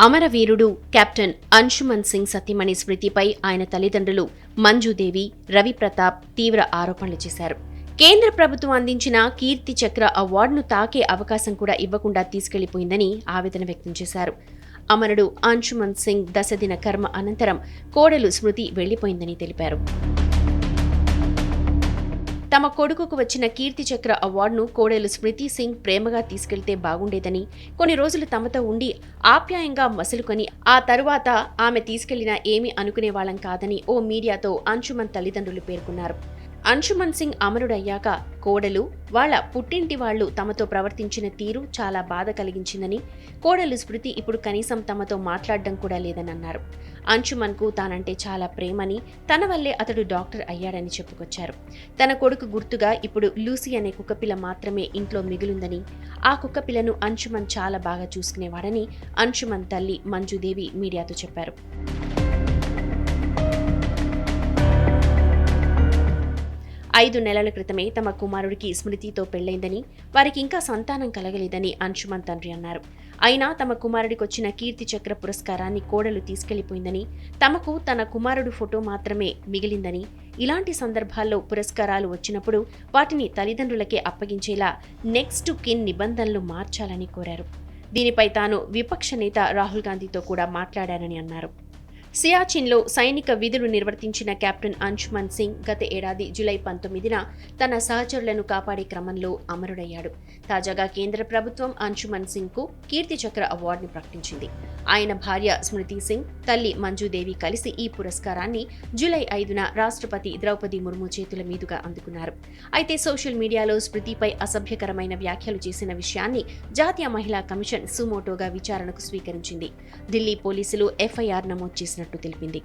అమరవీరుడు captain Anshuman Singh సతీమణి స్మృతిపై ఆయన తల్లిదండ్రులు మంజుదేవి రవిప్రతాప్ తీవ్ర ఆరోపణలు చేశారు. కేంద్ర ప్రభుత్వం అందించిన కీర్తి చక్ర అవార్డును తాకే అవకాశం కూడా ఇవ్వకుండా తీసుకెళ్ళిపోయిందని ఆవేదన వ్యక్తం చేశారు. అమరుడు అంశుమన్ సింగ్ దశదిన కర్మ అనంతరం కోడలు స్మృతి వెళ్ళిపోయిందని తెలిపారు. తమ కొడుకుకు వచ్చిన కీర్తి చక్ర అవార్డును కోడేలు స్మృతి సింగ్ ప్రేమగా తీసుకెళ్తే బాగుండేదని కొన్ని రోజులు తమతో ఉండి ఆప్యాయంగా మసులుకొని ఆ తరువాత ఆమె తీసుకెళ్ళినా ఏమీ అనుకునేవాళ్ళం కాదని ఓ మీడియాతో అంశుమన్ తల్లిదండ్రులు పేర్కొన్నారు. అంశుమన్ సింగ్ అమరుడయ్యాక కోడలు వాళ్ళ పుట్టింటి వాళ్ళు తమతో ప్రవర్తించిన తీరు చాలా బాధ కలిగించిందని కోడలు స్మృతి ఇప్పుడు కనీసం తమతో మాట్లాడడం కూడా లేదని అన్నారు అంశుమన్కు తానంటే చాలా ప్రేమని తన వల్లే అతడు డాక్టర్ అయ్యాడని చెప్పుకొచ్చారు. తన కొడుకు గుర్తుగా ఇప్పుడు లూసీ అనే కుక్కపిల్ల మాత్రమే ఇంట్లో మిగులుందని ఆ కుక్కపిల్లను అంశుమన్ చాలా బాగా చూసుకునేవాడని అంశుమన్ తల్లి మంజుదేవి మీడియాతో చెప్పారు. ఐదు నెలల క్రితమే తమ కుమారుడికి స్మృతితో పెళ్ళైందని వారికి ఇంకా సంతానం కలగలేదని అంశుమన్ తండ్రి అన్నారు. అయినా తమ కుమారుడికొచ్చిన కీర్తి చక్ర పురస్కారాన్ని కోడలు తీసుకెళ్ళిపోయిందని తమకు తన కుమారుడు ఫోటో మాత్రమే మిగిలిందని ఇలాంటి సందర్భాల్లో పురస్కారాలు వచ్చినప్పుడు వాటిని తల్లిదండ్రులకే అప్పగించేలా నెక్స్ట్ కిన్ నిబంధనలు మార్చాలని కోరారు. దీనిపై తాను విపక్ష నేత రాహుల్ గాంధీతో కూడా మాట్లాడానని అన్నారు. సియాచిన్లో సైనిక విధులు నిర్వర్తించిన కెప్టెన్ అంశుమన్ సింగ్ గత ఏడాది జులై పంతొమ్మిదిన తన సహచరులను కాపాడే క్రమంలో అమరుడయ్యాడు. తాజాగా కేంద్ర ప్రభుత్వం అంశుమన్ సింగ్కు కీర్తి చక్ర అవార్డును ప్రకటించింది. ఆయన భార్య స్మృతి సింగ్ తల్లి మంజుదేవి కలిసి ఈ పురస్కారాన్ని జూలై ఐదున రాష్ట్రపతి ద్రౌపది ముర్ము చేతుల మీదుగా అందుకున్నారు. అయితే సోషల్ మీడియాలో స్మృతిపై అసభ్యకరమైన వ్యాఖ్యలు చేసిన విషయాన్ని జాతీయ మహిళా కమిషన్ సుమోటోగా విచారణకు స్వీకరించింది. ఢిల్లీ పోలీసులు ఎఫ్ఐఆర్ నమోదు చేసిన చేసినట్టు తెలిపింది.